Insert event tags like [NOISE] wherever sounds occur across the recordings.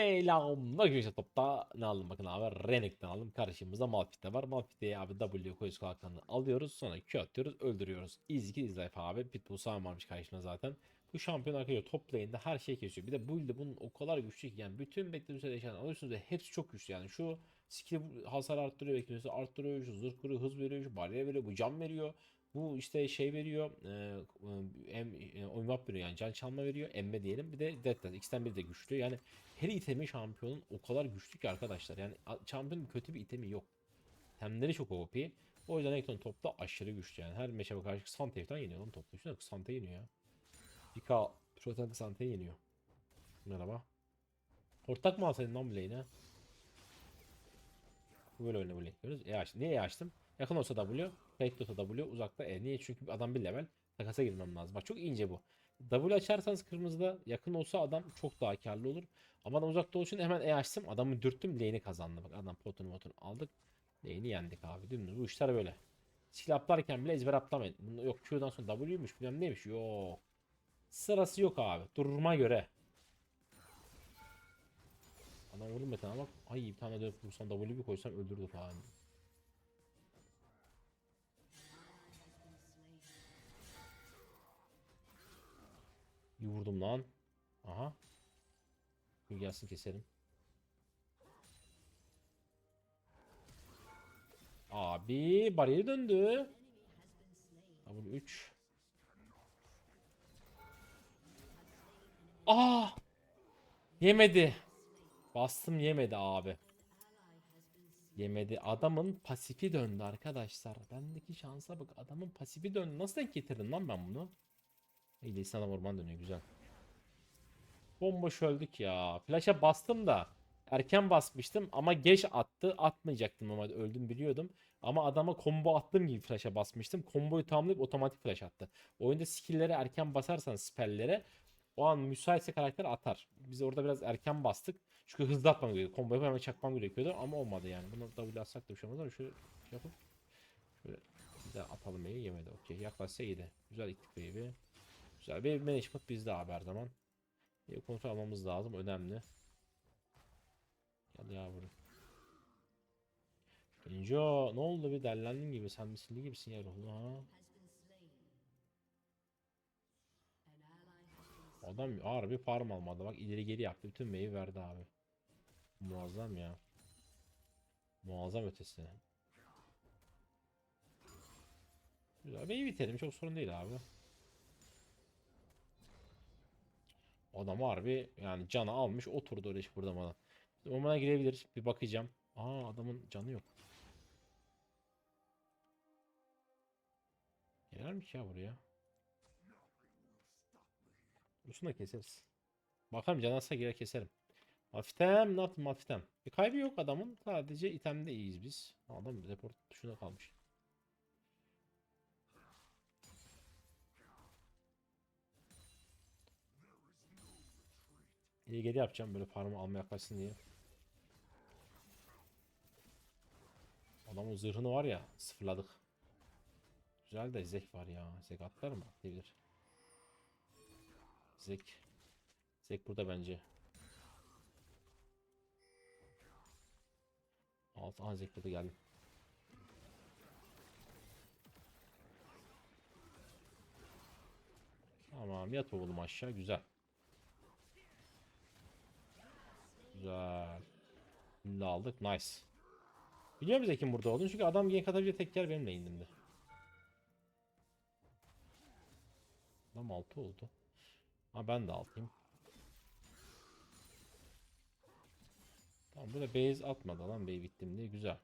Selamlar topta ne aldım bakın abi? Renek'ten aldım. Karşımızda Malphite var. Malphite'yi abi W koyuz kalkanını alıyoruz. Sonra Q atıyoruz. Öldürüyoruz. Easy kill easy abi. Pitbull sağ varmış karşına zaten. Bu şampiyon arkadaşlar top lane'de her şey kesiyor. Bir de build'i bunun o kadar güçlü ki yani bütün beklediğiniz eşyaları alıyorsunuz ve hepsi çok güçlü. Yani şu skill hasar arttırıyor beklediğinizi arttırıyor şu zırh kırıyor hız veriyor şu bariyer veriyor bu can veriyor bu işte şey veriyor, e, em, e, oymak veriyor yani can çalma veriyor, emme diyelim. Bir de death dance. İkisinden biri de güçlü. Yani her itemi şampiyonun o kadar güçlü ki arkadaşlar. Yani şampiyonun kötü bir itemi yok. Temleri çok OP. O yüzden Ekton topta aşırı güçlü yani. Her meşe karşı Santev'den yeniyor lan topta. Şuna Sante yeniyor ya. Pika Protank Sante yeniyor. Merhaba. Ortak mı alsaydın lan bu lane'e? Böyle oyna bu lane. Görüyoruz. E açtım. Niye E açtım? Yakın olsa W, Fake olsa W, uzakta E. Niye? Çünkü adam bir level. Takasa girmem lazım. Bak çok ince bu. W açarsanız kırmızıda yakın olsa adam çok daha karlı olur. Ama adam uzakta için hemen E açtım. Adamı dürttüm. Lane'i kazandı. Bak adam potunu motunu aldık. Lane'i yendik abi. Dümdüz. Bu işler böyle. Skill atlarken bile ezber atlamayın. Bunu yok Q'dan sonra W'ymuş bilmem neymiş. Yok. Sırası yok abi. Duruma göre. Adam vurdum bir tane bak. Ay bir tane dönüp vursam W bir koysam öldürdü falan. Bir lan. Aha. Bir gelsin keselim. Abi bariyeri döndü. W3. Aa! Yemedi. Bastım yemedi abi. Yemedi. Adamın pasifi döndü arkadaşlar. Bendeki şansa bak. Adamın pasifi döndü. Nasıl denk getirdim lan ben bunu? İyi adam orman dönüyor güzel. Bomboş öldük ya. Flash'a bastım da erken basmıştım ama geç attı. Atmayacaktım normalde öldüm biliyordum. Ama adama combo attığım gibi flash'a basmıştım. Komboyu tamamlayıp otomatik flash attı. Oyunda skill'lere erken basarsan spell'lere o an müsaitse karakter atar. Biz orada biraz erken bastık. Çünkü hızlı atmam gerekiyordu. Komboyu hemen çakmam gerekiyordu ama olmadı yani. Bunu W atsak da bir şey olmaz ama şöyle şey yapıp şöyle bir atalım iyi yemedi. Okey yaklaşsa iyiydi. Güzel ittik baby. Güzel bir management bizde abi her zaman. Bir kontrol almamız lazım. Önemli. Gel yavrum. Injo ne oldu bir derlendin gibi sen misilli gibisin ya ruhlu ha. Adam ağır bir farm almadı bak ileri geri yaptı bütün meyve verdi abi. Muazzam ya. Muazzam ötesi. Güzel bir bitelim çok sorun değil abi. Adam harbi yani canı almış oturdu öyle bana. Ormana girebilir bir bakacağım. Aa adamın canı yok. Ki ya buraya? Usunu da keseriz. Bakalım can alsa girer keserim. Mafitem yaptım mafitem? Bir kaybı yok adamın. Sadece itemde iyiyiz biz. Adam report tuşuna kalmış. İyi geri yapacağım böyle farmı almaya kaçsın diye. Adamın zırhını var ya sıfırladık. Güzel de Zek var ya. Zek atlar mı? Atlayabilir. Zek. Zek burada bence. Alt aha Zek burada geldi. Tamam yat oğlum aşağı güzel. Güzel. Şimdi aldık. Nice. Biliyor musun Zekin burada olduğunu? Çünkü adam gank atabilecek tek yer benim lane'imde. Adam 6 oldu. Ha ben de altayım. Tamam burada base atmadı lan bey bittim diye güzel.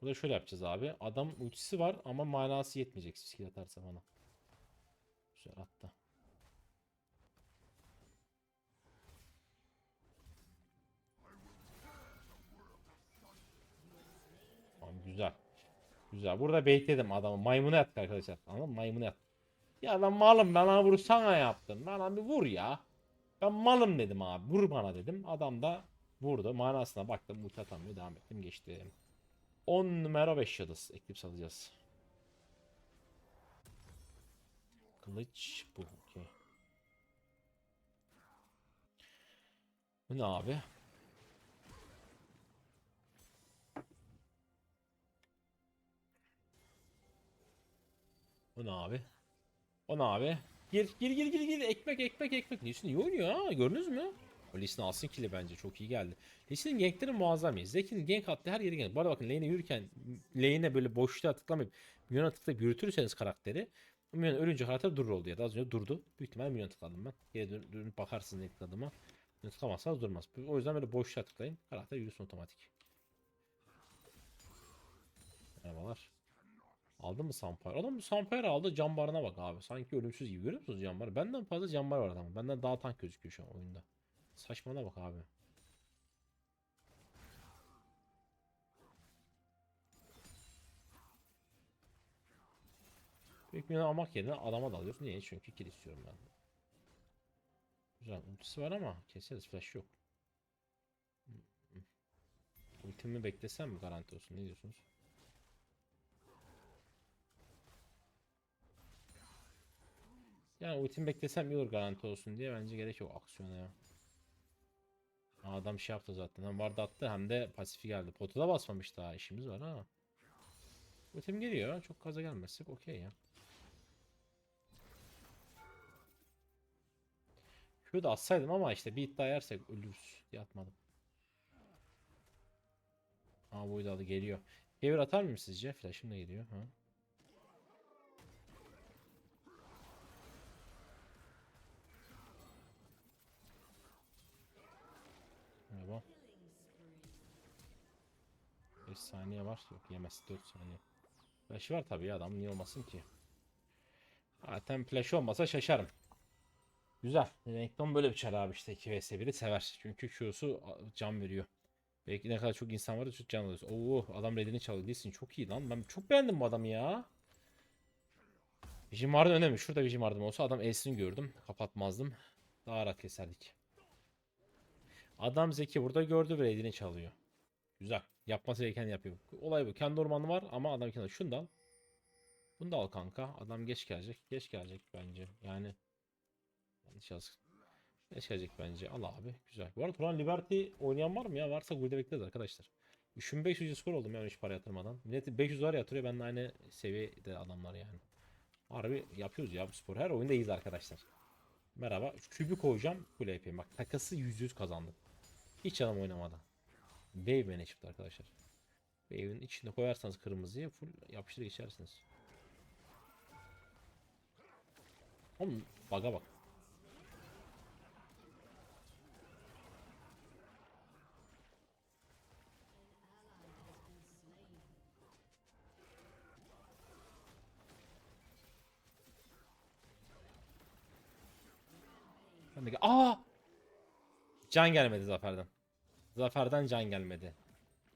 Burada şöyle yapacağız abi. Adam ultisi var ama manası yetmeyecek skill atarsa bana. Güzel attı. Güzel. Güzel. Burada bekledim adamı. Maymuna yattık arkadaşlar. Anladın mı? Maymuna yat. Ya ben malım bana vursana yaptın. Bana bir vur ya. Ben malım dedim abi. Vur bana dedim. Adam da vurdu. Manasına baktım. Ulti atamıyor. Devam ettim. Geçtim. 10 numara 5 yıldız. Eklip alacağız. Kılıç bu. Okey. Bu ne abi? Bu ne abi? O ne abi? Gir gir gir gir gir ekmek ekmek ekmek. Lee Sin iyi oynuyor ha gördünüz mü? O Lee Sin alsın kili bence çok iyi geldi. Lee Sin'in gankleri muazzam iyi. Zeki'nin gank attığı her yere gank. Bu arada bakın lane'e yürürken lane'e böyle boşluğa tıklamayıp milyona tıklayıp yürütürseniz karakteri Milyon ölünce karakter durur oldu ya da az önce durdu. Büyük ihtimalle milyon tıkladım ben. Geri dön- dönüp bakarsınız ne tıkladığıma. Milyon tıklamazsanız durmaz. O yüzden böyle boşluğa tıklayın. Karakter yürüsün otomatik. Merhabalar. Aldın mı Sampire? Adam bu Sampire aldı cambarına bak abi. Sanki ölümsüz gibi. Görüyor musunuz cambarı? Benden fazla cambar var adamın. Benden daha tank gözüküyor şu an oyunda. Saçmalama bak abi. Büyük milyon almak yerine adama dalıyoruz. Niye? Çünkü kill istiyorum ben. Güzel. Ultisi var ama keseriz. Flash yok. Ultimi beklesem mi garanti olsun? Ne diyorsunuz? Yani ultimi beklesem iyi olur garanti olsun diye bence gerek yok aksiyona ya. Adam şey yaptı zaten. Hem vardı attı hem de pasifi geldi. Potu da basmamış daha işimiz var ha. Ultim geliyor. Çok kaza gelmezsek okey ya. Şöyle de atsaydım ama işte bir iddia yersek ölürüz diye atmadım. Aa bu da geliyor. Devir atar mıyım sizce? Flash'ım da geliyor. Ha. 5 saniye var. Yok yemez 4 saniye. Flash var tabii ya adam niye olmasın ki? Zaten flash olmasa şaşarım. Güzel. Renekton böyle bir çar abi işte 2 vs 1'i sever. Çünkü Q'su can veriyor. Belki ne kadar çok insan var çok can alıyorsun. Oo adam redini çalıyor. Değilsin çok iyi lan. Ben çok beğendim bu adamı ya. Vision Ward'ın önemi. Şurada Vision Ward'ım olsa adam Ace'ini gördüm. Kapatmazdım. Daha rahat keserdik. Adam zeki burada gördü ve redini çalıyor. Güzel. Yapması gereken yapıyor. Olay bu. Kendi ormanı var ama adam kendi. Şunu da al. Bunu da al kanka. Adam geç gelecek. Geç gelecek bence. Yani yanlış yazık. Geç gelecek bence. Al abi. Güzel. Bu arada Turan Liberty oynayan var mı ya? Varsa burada bekleriz arkadaşlar. 3500 skor oldum yani hiç para yatırmadan. Millet 500 var yatırıyor. Ben de aynı seviyede adamlar yani. Harbi yapıyoruz ya bu spor. Her oyunda iyiyiz arkadaşlar. Merhaba. Kübü koyacağım. Kule yapayım. Bak takası %100 kazandım. Hiç adam oynamadan. Waveman'e çıktı arkadaşlar. Wave'in içinde koyarsanız kırmızıyı full yapıştır geçersiniz. Oğlum baga bak. Ben de Aa! Can gelmedi Zafer'den. Zafer'den can gelmedi.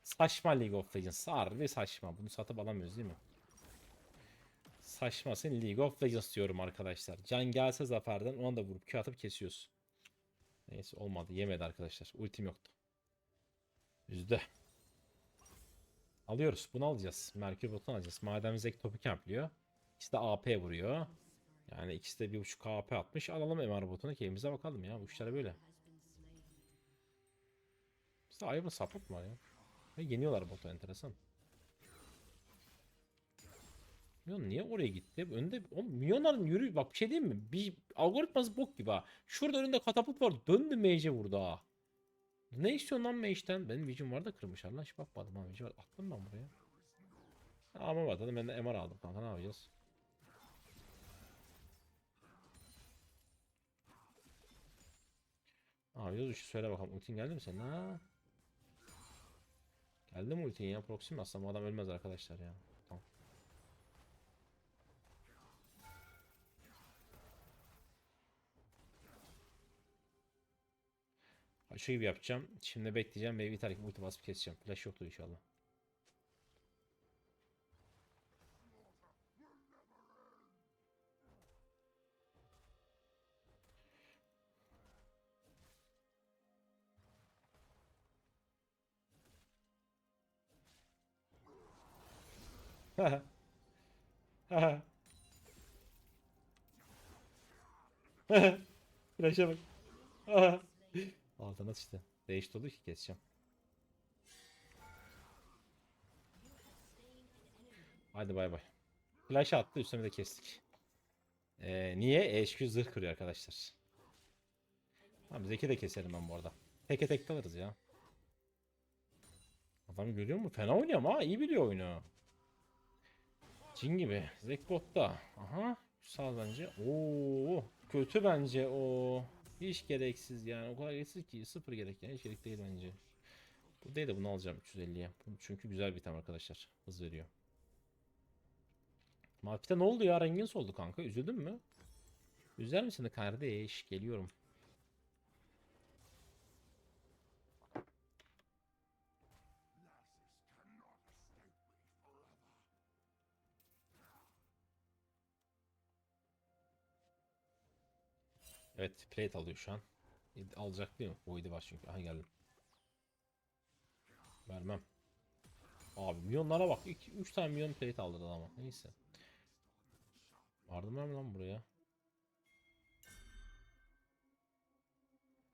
Saçma League of Legends. Harbi saçma. Bunu satıp alamıyoruz değil mi? Saçmasın League of Legends diyorum arkadaşlar. Can gelse Zafer'den onu da vurup Q atıp kesiyoruz. Neyse olmadı. Yemedi arkadaşlar. Ultim yoktu. Üzdü. Alıyoruz. Bunu alacağız. Merkür botunu alacağız. Madem Zek topu campliyor. İkisi de AP vuruyor. Yani ikisi de bir buçuk AP atmış. Alalım MR botunu keyfimize bakalım ya. Bu işler böyle. Bizde ayrı support var ya? Ve yeniyorlar botu enteresan. Milyon niye oraya gitti? Önde oğlum milyonların yürü bak bir şey diyeyim mi? Bir algoritması bok gibi ha. Şurada önünde katapult var. Döndü mage'e vurdu ha. Ne istiyorsun lan mage'den? Benim vision var da kırmışlar lan. Hiç bakmadım ha. Vision var. Attım ben buraya. Ama var dedim ben de MR aldım kanka ne yapacağız? Ne yapacağız? Söyle bakalım. Ultin geldi mi senin ha? Geldi mi ultin ya? Proxy mi? Bu adam ölmez arkadaşlar ya. Tamam. Şu gibi yapacağım. Şimdi bekleyeceğim ve tane ulti basıp keseceğim. Flash yoktur inşallah. Flash'a bak. [LAUGHS] Altına sıçtı. Değişti oldu ki keseceğim. Hadi bay bay. Flash attı üstüne de kestik. Ee, niye? HQ zırh kırıyor arkadaşlar. Tamam Zeki de keserim ben bu arada. Teke tek alırız ya. Adam görüyor mu? Fena oynuyor ama iyi biliyor oyunu. Cin gibi. Zek botta. Aha. Sağ bence. Oo, kötü bence o. Hiç gereksiz yani. O kadar gereksiz ki sıfır gerek yani. Hiç gerek değil bence. Bu değil de bunu alacağım 350'ye. Bu çünkü güzel bir item arkadaşlar. Hız veriyor. Malphite ne oldu ya? Rengin soldu kanka. Üzüldün mü? Üzer misin kardeş? Geliyorum. Evet, plate alıyor şu an. Alacak değil mi? Void'i var çünkü. Aha geldim. Vermem. Abi milyonlara bak. 3 tane milyon plate aldı ama. Neyse. Vardım mı lan buraya?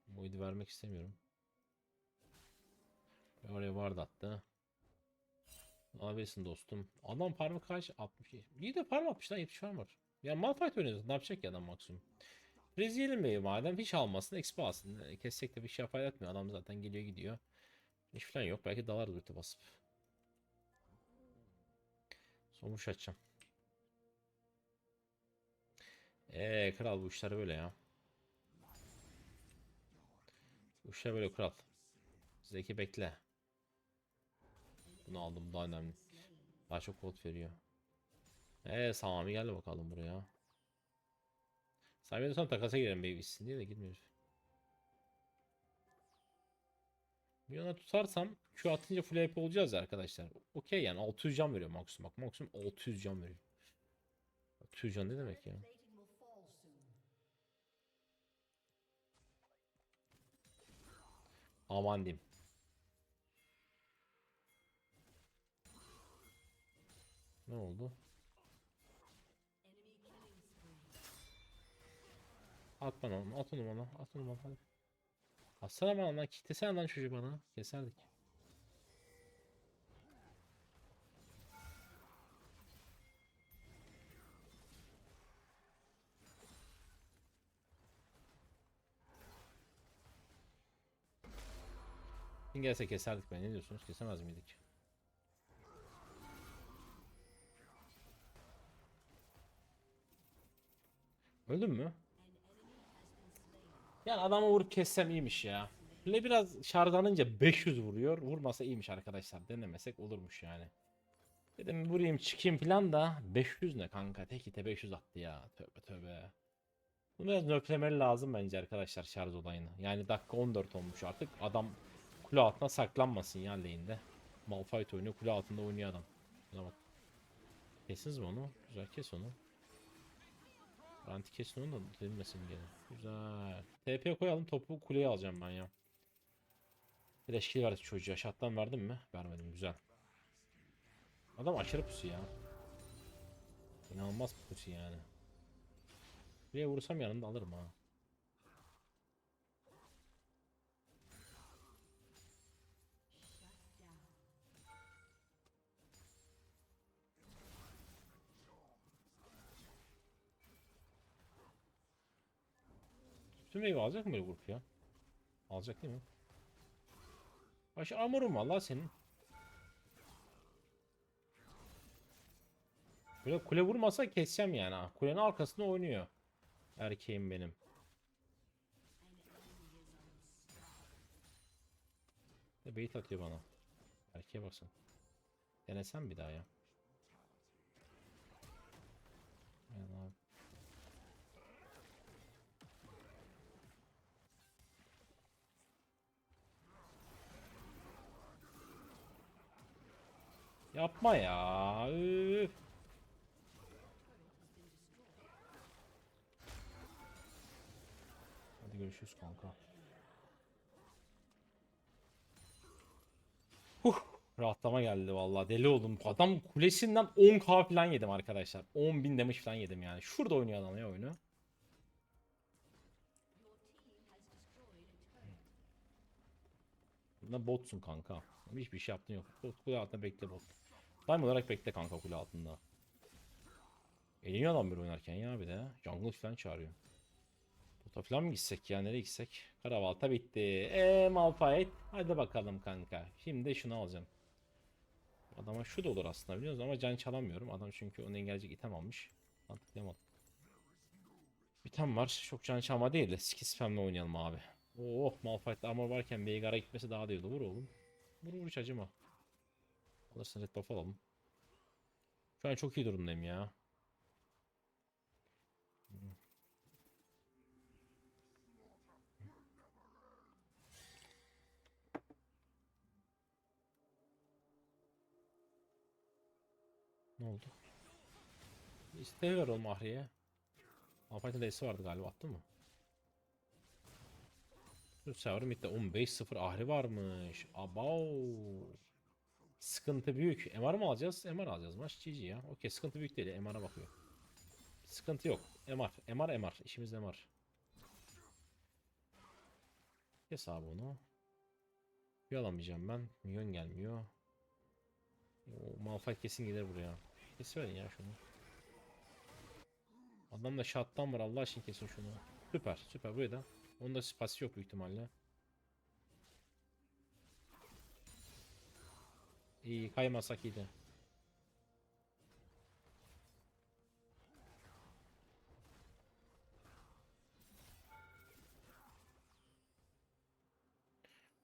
Void'i vermek istemiyorum. Oraya vardı hatta. Alabilirsin dostum. Adam parmak kaç? 60. İyi de parmak atmış lan 70 farm var. Ya Malphite oynuyoruz. Ne yapacak ki adam maksimum? Rezil'in beyi madem hiç almasın expo alsın. E, Kessek de bir şey fayda etmiyor. Adam zaten geliyor gidiyor. İş falan yok. Belki dalar ulti basıp. Somuş açacağım. Eee kral bu işler böyle ya. Bu işler böyle kral. Zeki bekle. Bunu aldım daha önemli. Daha çok kod veriyor. Eee Sami gel bakalım buraya. Sonra takasa girelim babysin diye de girmiyoruz. Bir ona tutarsam Q atınca full AP olacağız ya arkadaşlar. Okey yani 600 can veriyor maksimum. Bak maksimum 600 can veriyor. 600 can ne demek ya? Aman diyeyim. Ne oldu? At bana onu, at onu bana, at onu bana hadi. Atsana bana lan, kitlesene lan çocuğu bana. Keserdik. Kim gelse keserdik ben. Ne diyorsunuz? Kesemez miydik? Öldün mü? Yani adamı vurup kessem iyiymiş ya. Böyle biraz şarjlanınca 500 vuruyor. Vurmasa iyiymiş arkadaşlar. Denemesek olurmuş yani. Dedim vurayım çıkayım falan da 500 ne kanka? Tek ite 500 attı ya. Tövbe tövbe. Bunu biraz nöflemeli lazım bence arkadaşlar şarj olayını. Yani dakika 14 olmuş artık. Adam kule altına saklanmasın ya lane'de. Malphite oynuyor. Kule altında oynuyor adam. Kestiniz mi onu? Güzel kes onu. Anti kesin onu da denilmesin gene. Güzel. TP koyalım topu kuleye alacağım ben ya. Bir de şekil verdik çocuğa. Şattan verdim mi? Vermedim. Güzel. Adam aşırı pusu ya. İnanılmaz pusu yani. Buraya vursam yanında alırım ha. Tüm evi alacak mı böyle grup ya? Alacak değil mi? Baş armorum var la senin. Böyle kule vurmasa keseceğim yani ha. Kulenin arkasında oynuyor. Erkeğim benim. Bait atıyor bana. Erkeğe basın. Denesem bir daha ya. Yapma ya. Üf. Hadi görüşürüz kanka. Huh, rahatlama geldi vallahi deli oldum. Adam kulesinden 10k falan yedim arkadaşlar. 10.000 damage falan yedim yani. Şurada oynuyor adam ya oyunu. Bunda botsun kanka. Hiçbir şey yaptın yok. Bot kule altında bekle bot. Time olarak bekle kanka kule altında. Eliniyor adam bir oynarken ya bir de. Jungle falan çağırıyor. Bota falan mı gitsek ya? Nereye gitsek? Karavalta bitti. Eee Malphite. Hadi bakalım kanka. Şimdi şunu alacağım. Adama şu da olur aslında biliyor musun? Ama can çalamıyorum. Adam çünkü onu engelleyecek item almış. Mantıklayamadım. İtem var. Çok can çalma değil de skill spam'le oynayalım abi. Oh Malphite'da armor varken Veigar'a gitmesi daha da iyi oldu. Vur oğlum. Vur vur hiç acıma. Alırsın red buff alalım. Şu an çok iyi durumdayım ya. Ne oldu? İsteği ver oğlum Ahri'ye. Malphite'ın D'si vardı galiba attı mı? Server midde 15-0 Ahri varmış. Abav. Sıkıntı büyük. MR mı alacağız? MR alacağız. Maç GG ya. Okey sıkıntı büyük değil. MR'a bakıyor. Sıkıntı yok. MR. MR MR. İşimiz MR. Kes abi onu. Bir alamayacağım ben. Milyon gelmiyor. O Malphite kesin gelir buraya. Kesiverin ya şunu. Adam da shot'tan var Allah için kesin şunu. Süper süper buraya da. Onda spasi yok büyük ihtimalle. İyi kaymasak iyiydi.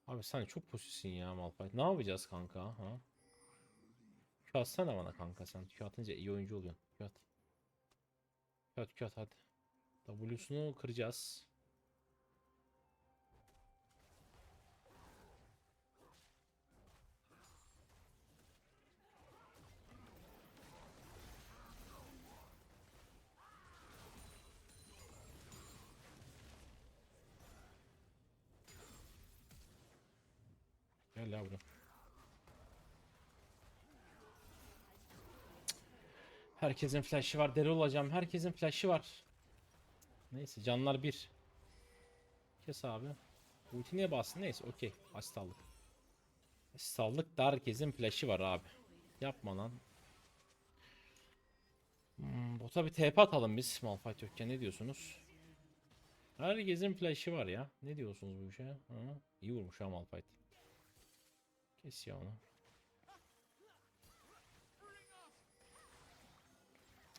Abi sen çok pusüsün ya Malphite. Ne yapacağız kanka? Ha? Q atsana bana kanka sen. Q atınca iyi oyuncu oluyorsun. Q at. Q at Q at hadi. W'sunu kıracağız. Gel ya buraya. Herkesin flash'ı var. Deli olacağım. Herkesin flash'ı var. Neyse canlar bir. Kes abi. Ulti niye bastın? Neyse okey. Astallık. Astallık da herkesin flash'ı var abi. Yapma lan. Hmm, bota bir TP atalım biz. Malphite yokken ne diyorsunuz? Herkesin flash'ı var ya. Ne diyorsunuz bu işe? Ha? İyi vurmuş ha Malphite. Kes ya onu.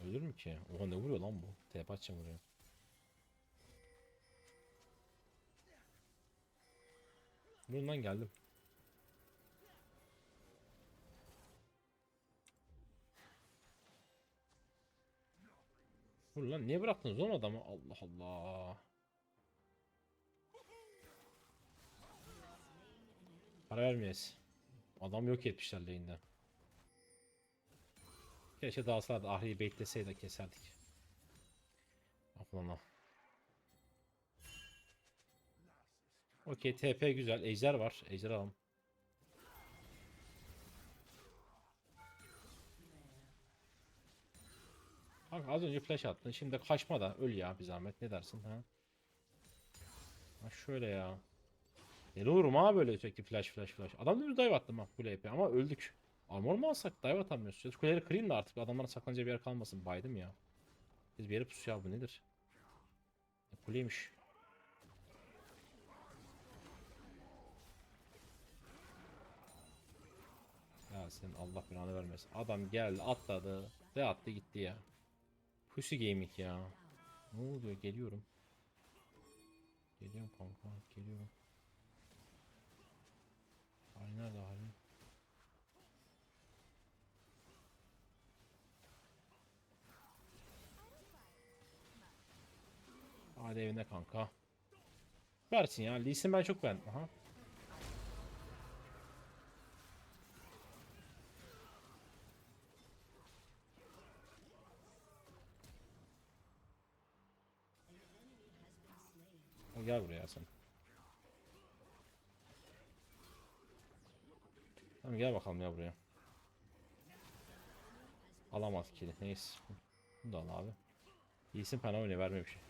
Ölür mü ki? Oha ne vuruyor lan bu? TP atacağım buraya. Vurun lan geldim. Vur lan niye bıraktınız oğlum adamı? Allah Allah. Para vermeyiz. Adam yok etmişler lane'de. Keşke dalsalardı Ahri'yi bekleseydi keserdik. Aklına. Okey TP güzel. Ejder var. Ejder alalım. Kanka az önce flash attın. Şimdi kaçma da öl ya bir zahmet. Ne dersin ha? Ha şöyle ya. Deli olurum ha böyle sürekli flash flash flash. Adam da bir dive attım bak kule epey ama öldük. Armor mu alsak dive atamıyoruz. Kuleleri kırayım da artık adamların saklanacağı bir yer kalmasın. Baydım ya. Biz bir yere pusu ya bu nedir? E, kuleymiş. Ya senin Allah belanı vermesin. Adam geldi atladı. Ve attı gitti ya. Pussy gaming ya. Ne oluyor geliyorum. Geliyorum kanka geliyorum. Nerede abi? Hadi evine kanka. Versin ya. Lee ben çok beğendim. Aha. Gel buraya sen. Tamam gel bakalım ya buraya. Alamaz ki. Neyse. Bunu da al abi. İyisin bana oyna verme bir şey.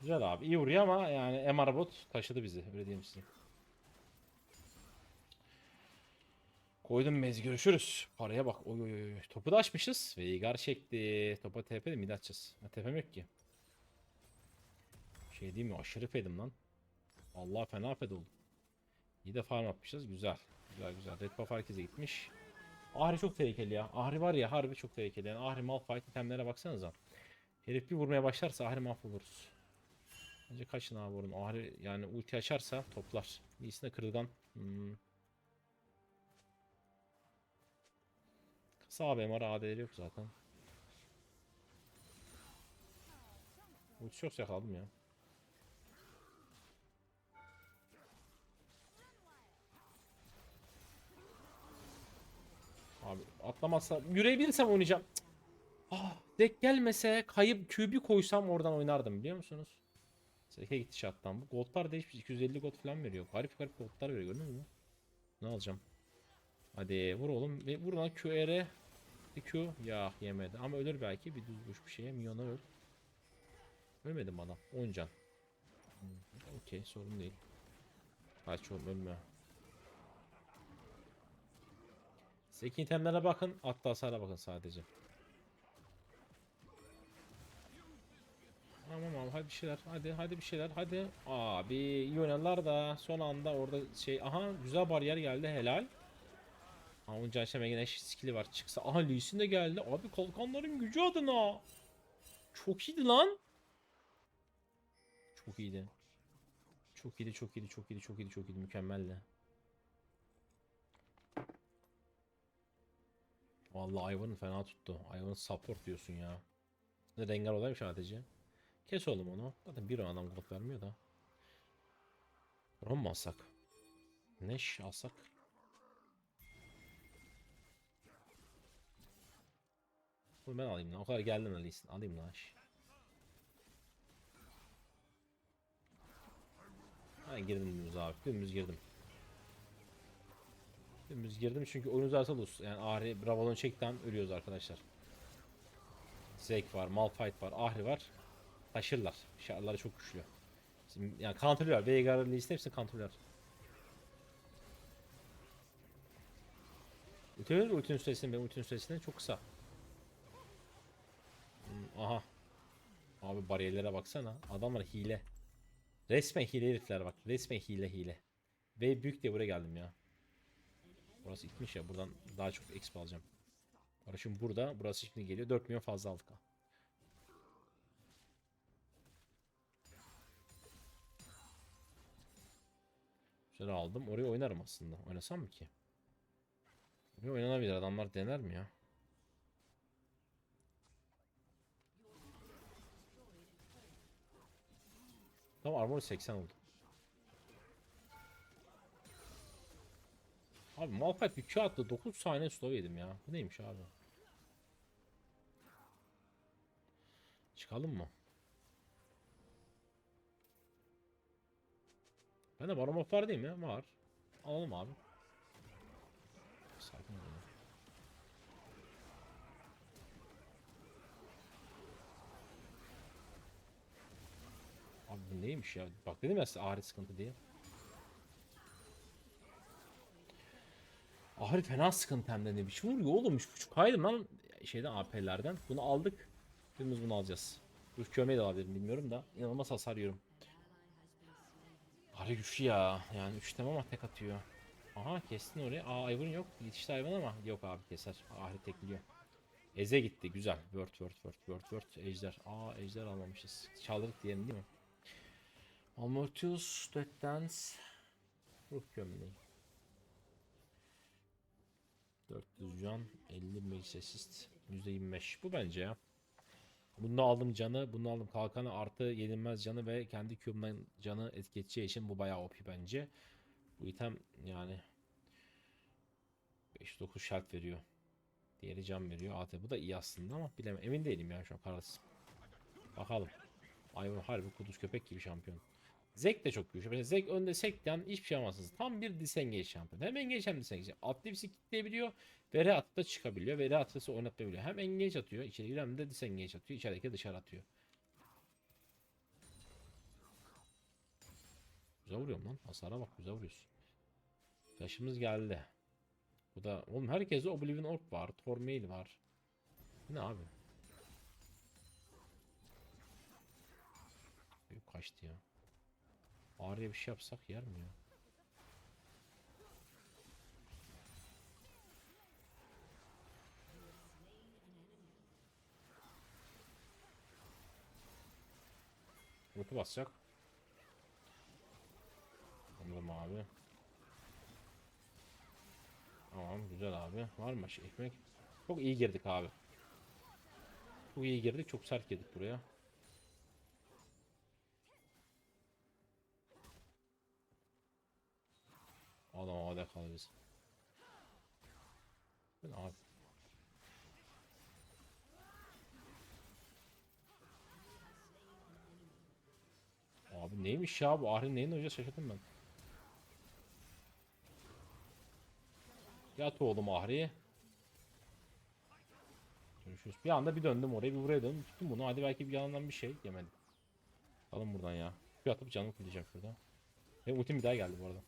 Güzel abi. iyi vuruyor ama yani MR bot taşıdı bizi. Öyle diyeyim size. Koydum mez görüşürüz. Paraya bak. Oy oy oy. Topu da açmışız. Veigar çekti. Topa TP de mid açacağız. Ha, TP'm yok ki. Şey diyeyim mi? Aşırı fedim lan. Allah fena fed oldum. İyi de farm atmışız. Güzel. Güzel güzel. Red buff herkese gitmiş. Ahri çok tehlikeli ya. Ahri var ya harbi çok tehlikeli. Yani Ahri Malphite itemlere baksanıza. Herif bir vurmaya başlarsa Ahri mahvoluruz. Bence kaçın abi vurun. Ahri yani ulti açarsa toplar. İyisine kırılgan. Hmm. Kısa abi MR AD'leri yok zaten. Ulti çok yakaladım ya. Abi atlamazsa yürüyebilirsem oynayacağım. Cık. Ah, dek gelmese kayıp kübü koysam oradan oynardım biliyor musunuz? Seke gitti şattan. Bu goldlar değişmiş. 250 gold falan veriyor. Garip garip goldlar veriyor gördünüz mü? Ne alacağım? Hadi vur oğlum. Ve vur lan QR'e. Q. Ya yemedi. Ama ölür belki. Bir düz vuruş bir şeye. Milyona öl. Ölmedim adam. 10 can. Okey sorun değil. Kaç oğlum ölme. Zeki itemlere bakın. Hatta hasara bakın sadece. Tamam abi hadi bir şeyler. Hadi hadi bir şeyler. Hadi. Abi iyi oynadılar da son anda orada şey aha güzel bariyer geldi helal. Ama Onca Aşeme yine skill'i var. Çıksa aha Lee Sin de geldi. Abi kalkanların gücü adına. Çok iyiydi lan. Çok iyiydi. Çok iyiydi, çok iyiydi, çok iyiydi, çok iyiydi, çok iyiydi. Mükemmeldi. Vallahi Ivan fena tuttu. Ivan support diyorsun ya. Ne Rengar olaymış sadece. Kes oğlum onu. Zaten bir adam gold vermiyor da. Ron mu alsak? Neş alsak? Bunu ben alayım lan. O kadar geldin Alice'in. Alayım lan. Ben girdim dümdüz abi. Dümdüz girdim. Dümdüz girdim çünkü oyun uzarsa lose. Yani Ahri Bravolon çekten ölüyoruz arkadaşlar. Zek var, Malphite var, Ahri var. Taşırlar. Şarları çok güçlü. Şimdi, yani counterlıyorlar. Veigar, Lee Sin hepsini counterlıyorlar. Ulti ultinin süresinden benim ultinin süresinden çok kısa. Hmm, aha. Abi bariyerlere baksana. Adamlar hile. Resmen hile herifler bak. Resmen hile hile. Ve büyük diye buraya geldim ya. Burası gitmiş ya. Buradan daha çok exp alacağım. Şimdi burada. Burası şimdi geliyor. 4 milyon fazla aldık. Şöyle aldım. Oraya oynarım aslında. Oynasam mı ki? Oraya oynanabilir. Adamlar dener mi ya? Tamam armor 80 oldu. Abi Malphite bir attı 9 saniye slow yedim ya. Bu neymiş abi? Çıkalım mı? Bende Baron of var değil mi? Var. Alalım abi. Sakin ol. ya. Abi bu neymiş ya? Bak dedim ya size ağrı sıkıntı diye. Ahri fena sıkıntı hem de ne biçim vuruyor oğlum 3.5 kaydım lan şeyden AP'lerden. Bunu aldık. Birimiz bunu alacağız. Dur kömeği de alabilirim bilmiyorum da. İnanılmaz hasar yiyorum. Ahri güçlü ya. Yani 3 ama tek atıyor. Aha kestin oraya. Aa Ivan yok. Yetişti Ivan ama yok abi keser. Ahri tekliyor. Eze gitti güzel. Word word word word word. Ejder. Aa ejder almamışız. Çaldırdık diyelim değil mi? Amortius, Death Dance. Ruh gömleği. 400 can, 50 mage assist, %25. Bu bence ya. Bunda aldım canı, bunu aldım kalkanı artı yenilmez canı ve kendi Q'umdan canı etki için bu bayağı OP bence. Bu item yani 5-9 şart veriyor. Diğeri can veriyor. AT bu da iyi aslında ama bilemem. Emin değilim ya şu an kararsız. Bakalım. Ivan harbi kuduz köpek gibi şampiyon. Zek de çok güçlü. Mesela Zek önde Sek'ten hiçbir şey yapamazsınız. Tam bir disengage şampiyon. Hem engage hem disengage. Atlayıp kitleyebiliyor. Ve reatta çıkabiliyor. Ve reattası oynatabiliyor. Hem engage atıyor. içeri giriyor hem de disengage atıyor. İçerideki dışarı atıyor. Güzel vuruyorum lan. Hasara bak güzel vuruyorsun. Taşımız geldi. Bu da oğlum herkeste Oblivion Orb var. Tormail var. Ne abi? Büyük kaçtı ya. Ağrıya bir şey yapsak yer mi ya? Ulti basacak. Anladım abi. Tamam güzel abi. Var mı başka ekmek? Çok iyi girdik abi. Çok iyi girdik. Çok sert girdik buraya. Adam havada biz. Bu ne abi? Abi neymiş ya bu Ahri neyin hoca şaşırdım ben. Yat oğlum Ahri. Görüşürüz. Bir anda bir döndüm oraya bir buraya döndüm. Tuttum bunu. Hadi belki bir yandan bir şey yemedim. Alın buradan ya. Bir atıp canımı kıracağım şurada. Ve ultim bir daha geldi bu arada.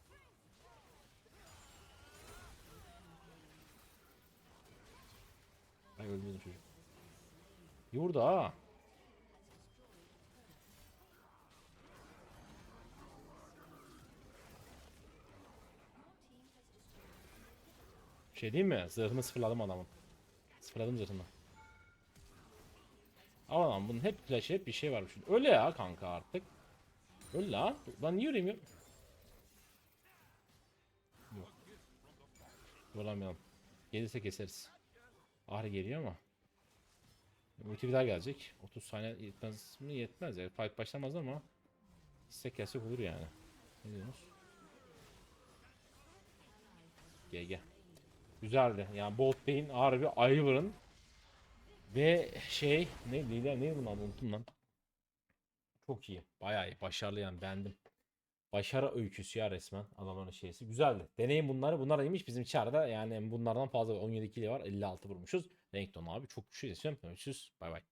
Ay ölmedi çocuk. Yurda ha. Şey değil mi? Zırhını sıfırladım adamın. Sıfırladım zırhını. Ama lan bunun hep flash hep bir şey varmış. Öyle ya kanka artık. Öyle lan. Ben niye yürüyemiyorum? Yok. Yoramayalım. Gelirse keseriz. Ahri geliyor ama. Ulti bir daha gelecek. 30 saniye yetmez mi? Yetmez ya. Fight başlamaz ama. İstek gelsek olur yani. Ne diyorsunuz? GG. Güzeldi. Yani Bolt Bey'in harbi Ivor'ın ve şey ne lider ne bunun adı unuttum lan. Çok iyi. Bayağı iyi. Başarılı yani beğendim. Başarı öyküsü ya resmen adamların şeysi. Güzeldi. Deneyin bunları. Bunlar iyiymiş. Bizim çarda yani bunlardan fazla 17 kili var. 56 vurmuşuz. Renekton abi çok güçlü. Bay bay.